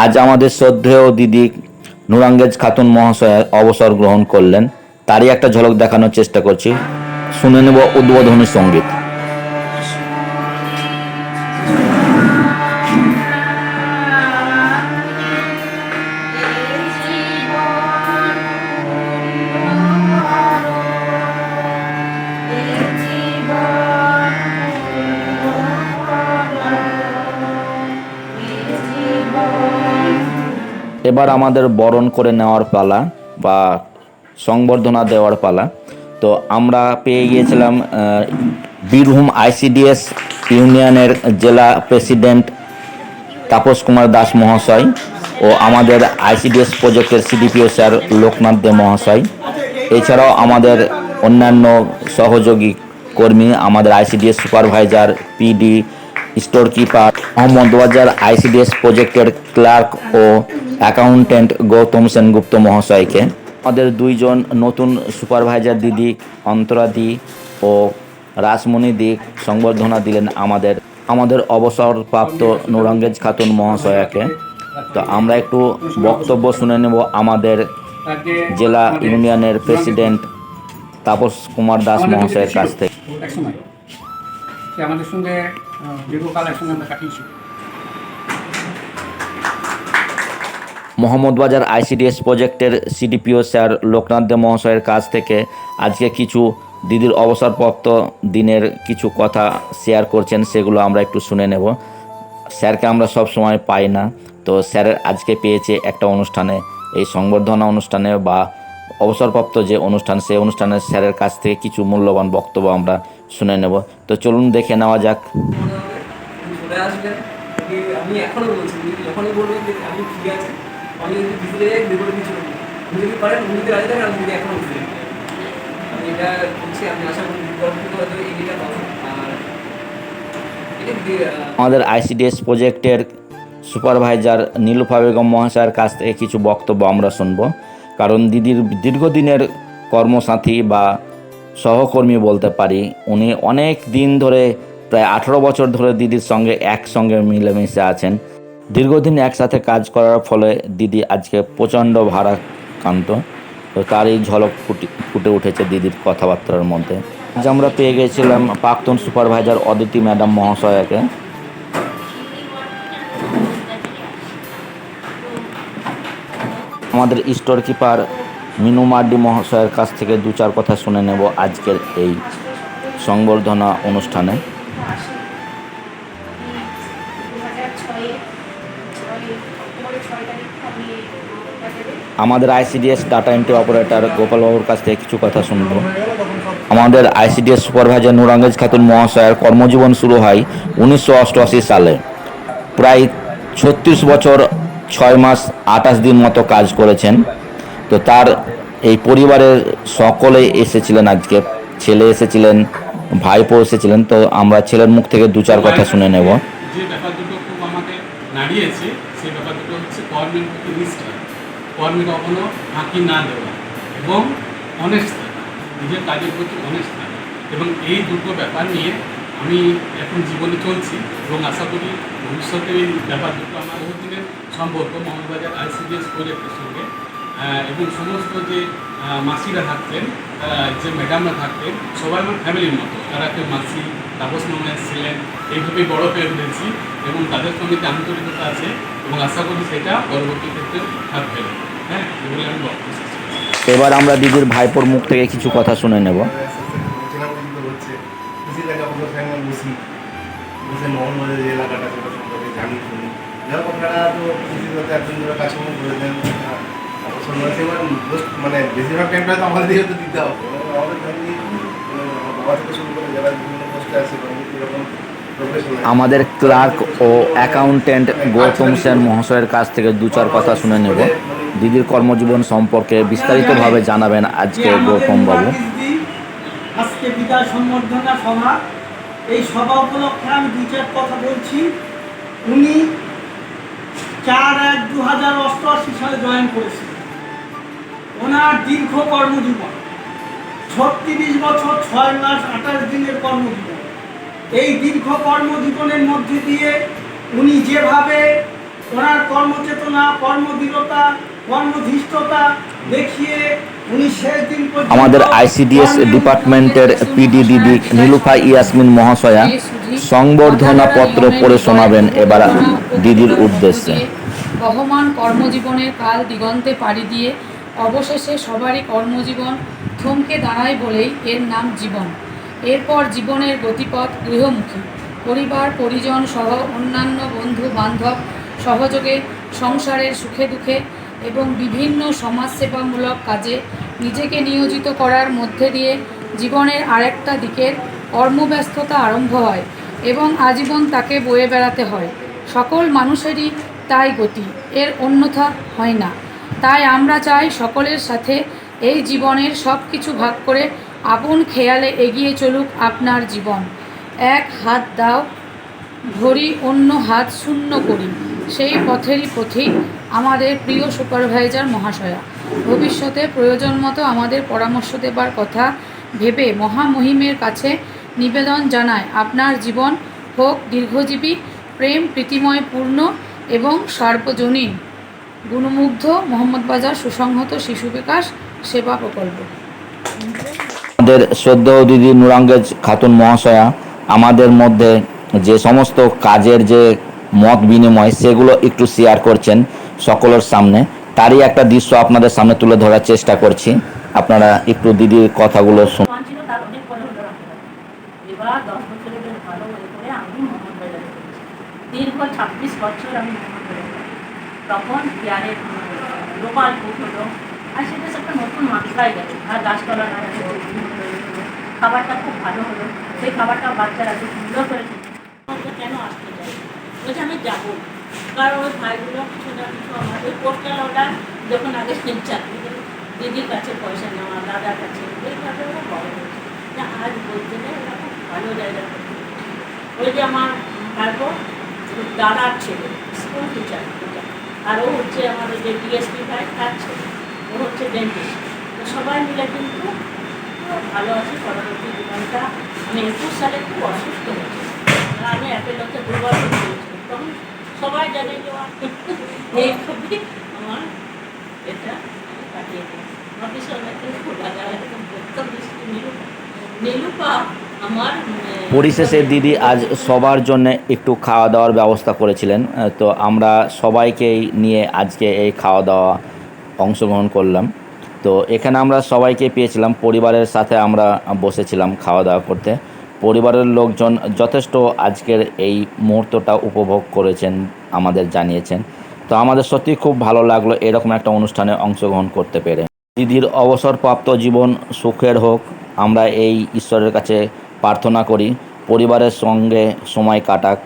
আজ আমাদের শ্রদ্ধেয় দিদি নুরাঙ্গেজ খাতুন মহাশয় অবসর গ্রহণ করলেন। তারই একটা ঝলক দেখানোর চেষ্টা করছি। শুনে নেব উদ্বোধনী সংগীত। এবার আমাদের বরণ করে নেওয়ার পালা বা সংবর্ধনা দেওয়ার পালা। তো আমরা পেয়ে গিয়েছিলাম বীরভূম আইসিডিএস ইউনিয়নের জেলা প্রেসিডেন্ট তাপস কুমার দাস মহাশয় ও আমাদের আইসিডিএস প্রজেক্টের সিডিপিও স্যার লোকনাথ দে মহাশয়। এছাড়াও আমাদের অন্যান্য সহযোগী কর্মী, আমাদের ICDS supervisor, PD store keeper Mohammadbazar ICDS প্রজেক্টের ক্লার্ক ও অ্যাকাউন্টেন্ট গৌতম সেনগুপ্ত মহাশয়কে। আমাদের দুইজন নতুন সুপারভাইজার দিদি অন্তরাদি ও রাসমণি দিক সংবর্ধনা দিলেন আমাদের আমাদের অবসরপ্রাপ্ত নুরঙ্গেজ খাতুন মহাশয়াকে। তো আমরা একটু বক্তব্য শুনে নেব আমাদের জেলা ইউনিয়নের প্রেসিডেন্ট তাপস কুমার দাস মহাশয়ের কাছ থেকে। আমাদের সঙ্গে মোহাম্মদবাজার আইসিডিএস প্রজেক্টের সিডিপিও স্যার লোকনাথ দে মহাশয়ের কাছ থেকে আজকে কিছু দিদির অবসরপ্রাপ্ত দিনের কিছু কথা শেয়ার করছেন, সেগুলো আমরা একটু শুনে নেব। স্যারকে আমরা সব সময় পাই না। তো স্যারের আজকে পেয়েছে একটা অনুষ্ঠানে, এই সংবর্ধনা অনুষ্ঠানে বা অবসরপ্রাপ্ত যে অনুষ্ঠান সেই অনুষ্ঠানে স্যারের কাছ থেকে কিছু মূল্যবান বক্তব্য আমরা শুনে নেব। তো চলুন দেখে নেওয়া যাক। উনি চলে আসবেন। কি আমি এখনও বলছি যখনই বলবেন যে আমি ফ্রি আছি আমি যদি ভিজিটে যাই বিপরীত কিছু উনি যদি পারেন উনি যদি রাজি থাকেন আমি এখনও ফ্রি আমি এটা বলছি আমি আশা করি পরবর্তীতে হয়তো এগিয়েটা পাবো আর এটা যদি আহ, আমাদের আইসিডিএস প্রজেক্টের সুপারভাইজার নীলুফা বেগম মহাশয়ের কাছ থেকে কিছু বক্তব্য আমরা শুনব। কারণ দিদির দীর্ঘদিনের কর্মসাথী বা সহকর্মী বলতে পারি, উনি অনেক দিন ধরে, প্রায় আঠেরো বছর ধরে দিদির সঙ্গে একসঙ্গে মিলেমিশে আছেন। দীর্ঘদিন একসাথে কাজ করার ফলে দিদি আজকে প্রচণ্ড ভারাক্রান্ত। তারই ঝলক ফুটে ফুটে উঠেছে দিদির কথাবার্তার মধ্যে। আজ আমরা পেয়ে গেছিলাম প্রাক্তন সুপারভাইজার অদিতি ম্যাডাম মহাশয়াকে। আমাদের স্টোর কিপার মিনু মার্ডি মহাশয়ের কাছ থেকে দু চার কথা শুনে নেব আজকের এই সংবর্ধনা অনুষ্ঠানে। আমাদের আইসিডিএস ডাটা এন্ট্রি অপারেটর গোপালবাবুর কাছ থেকে কিছু কথা শুনব। আমাদের আইসিডিএস সুপারভাইজার নুরাঙ্গেজ খাতুন মহাশয়ের কর্মজীবন শুরু হয় উনিশশো অষ্টআশি সালে। প্রায় ছত্রিশ বছর ছয় মাস আঠাশ দিন মতো কাজ করেছেন। তো তার এই পরিবারের সকলে এসেছিলেন আজকে। ছেলে এসেছিলেন, ভাইপো এসেছিলেন। তো আমরা ছেলের মুখ থেকে দু চার কথা শুনে নেব। এবং এই দুটো ব্যাপার নিয়ে আমি এখন জীবনে চলছি এবং আশা করি ভবিষ্যতে এই ব্যাপার দুটো আমার বহুদিনের সম্পর্ক মোহাম্মদবাজার আইসিডিএস প্রজেক্টের সঙ্গে এবং সমস্ত যে মাসিরা থাকতেন যে ম্যাডামরা থাকতেন সবাই আমার ফ্যামিলির মতো। তারা কেউ মাসি তাপস মামা এসেছিলেন এইভাবেই বড় পেয়ে উঠেছি এবং তাদের সঙ্গে যে আন্তরিকতা আছে এবং আশা করি সেটা পরবর্তী ক্ষেত্রে থাকবে। হ্যাঁ এগুলি আমি বক্তব্য এবার আমরা দিদির ভাইপোর মুখ থেকে কিছু কথা শুনে নেব। এলাকাটা সেটা সম্পর্কে জানি তো একজন ধরে কাজকর্ম করে দেন just মানে বেশিরভাগ টাইমটা তো আমাদের দিকে তো দিতে হবে। আমাদের ফ্যামিলি বাবা থেকে শুরু করে যারা বিভিন্ন পোস্টে আছে এরকম আমাদের ক্লার্ক ও অ্যাকাউন্টেন্ট গৌতম সেন মহাশয়ের কাছ থেকে দু চার কথা শুনে নেব। দিদির কর্মজীবন সম্পর্কে বিস্তারিতভাবে জানাবেন আজকে গৌতম বাবু। আজকে বিদায় সম্বর্ধনা সভা। এই সভা উপলক্ষে আমি দু চার কথা বলছি। উনি চার এক দু হাজার অষ্টআশি সালে জয়েন করেছিলেন ওনার দীর্ঘ কর্মজীবন ছত্রিশ বছর ছয় মাস আঠাশ দিনের কর্মজীবন। এই দীর্ঘ কর্মজীবনের মধ্যে দিয়ে উনি যেভাবে ওনার কর্মচেতনা কর্মদৃঢ়তা কর্মধিষ্ঠতা দেখিয়ে আমাদের আইসিডিএস ডিপার্টমেন্টের পিডি দিদি নীলুফা ইয়াসমিন মহাশয়া সংবর্ধনা পত্র পড়ে শোনাবেন এবার দিদির উদ্দেশ্যে। বহমান কর্মজীবনের কাল দিগন্তে পাড়ি দিয়ে অবশেষে সবারই কর্মজীবন থমকে দাঁড়ায় বলেই এর নাম জীবন। এরপর জীবনের গতিপথ গৃহমুখী। পরিবার পরিজন সহ অন্যান্য বন্ধু বান্ধব সহযোগে সংসারের সুখে দুঃখে এবং বিভিন্ন সমাজসেবামূলক কাজে নিজেকে নিয়োজিত করার মধ্যে দিয়ে জীবনের আরেকটা দিকের কর্মব্যস্ততা আরম্ভ হয়। এবং আজীবন তাকে বয়ে বেড়াতে হয়। সকল মানুষেরই তাই গতি, এর অন্যথা হয় না। তাই আমরা চাই সকলের সাথে এই জীবনের সব কিছু ভাগ করে আপন খেয়ালে এগিয়ে চলুক আপনার জীবন। এক হাত দাও ঘড়ি অন্য হাত শূন্য করি। সেই পথেরই পথিক আমাদের প্রিয় সুপারভাইজার মহাশয়া। ভবিষ্যতে প্রয়োজন মতো আমাদের পরামর্শ দেবার কথা ভেবে মহামহিমের কাছে নিবেদন জানায়, আপনার জীবন হোক দীর্ঘজীবী, প্রেম প্রীতিময়, পূর্ণ এবং সার্বজনীন। গুণমুগ্ধ মোহাম্মদ বাজার সুসংহত শিশু বিকাশ সেবা প্রকল্প। আমাদের শ্রদ্ধেয় দিদি নুরাঙ্গেজ খাতুন মহাশয়া, আমাদের মধ্যে যে সমস্ত কাজের যে মত বিনিময়, সেগুলো একটু শেয়ার করছেন সকলের সামনে। তারই একটা দৃশ্য আপনাদের সামনে তুলে ধরার চেষ্টা করছি। আপনারা একটু দিদির কথাগুলো শুন মান ছিল তার অনেক পরে হলো রাখতে বেশ ভালো হয়ে করে আমি মোহাম্মদ বাজারে দীর্ঘ ছাব্বিশ বছর আমি মোহাম্মদ বাজারে তখন পেয়ারের লোকাল ফুড হলো, আর সেটা একটা নতুন মাত্রায় গেছে। আর গাছপালা না খাবারটা খুব ভালো হলো। সেই খাবারটা বাচ্চারা খুব সুন্দর করে কেন আসতে চাই বলছে, আমি যাব। কারণ ওই ভাইগুলো কিছু না কিছু আমার ওই পোস্টাল ওটা যখন আগে চাকরি দিদির কাছে পয়সা নেওয়া, দাদার কাছে, এইভাবে ওরা বড় হয়েছে। আজ বলতে নেই ভালো জায়গা ওই যে আমার তারপর দাদার ছেলে স্কুল টিচার আর ও হচ্ছে আমাদের যে ডিএসপি ভাই তার ছেলে। ও হচ্ছে ডেন্টিস্ট তো সবাই মিলে কিন্তু ভালো আছে পরবর্তী জীবনটা। আমি একুশ সালে খুব অসুস্থ হয়েছি। আমি অ্যাপেলোতে দুবার দিয়েছিলাম তখন সবাই জানে যে এইভাবে আমার এটা কাটিয়ে দিই অফিসে অনেকে খোলা যায় নীলুপা নীলুপা আমার উম, পরিশেষে দিদি আজ সবার জন্য একটু খাওয়া দাওয়ার ব্যবস্থা করেছিলেন। তো আমরা সবাইকেই নিয়ে আজকে এই খাওয়া দাওয়া অংশগ্রহণ করলাম। তো এখানে আমরা সবাইকে পেয়েছিলাম, পরিবারের সাথে আমরা বসেছিলাম খাওয়া দাওয়া করতে। পরিবারের লোকজন যথেষ্ট আজকের এই মুহূর্তটা উপভোগ করেছেন, আমাদের জানিয়েছেন। তো আমাদের সত্যি খুব ভালো লাগল এরকম একটা অনুষ্ঠানে অংশগ্রহণ করতে পেরে। দিদির অবসরপ্রাপ্ত জীবন সুখের হোক। আমরা এই ঈশ্বরের কাছে প্রার্থনা করি পরিবারের সঙ্গে সময় কাটাক।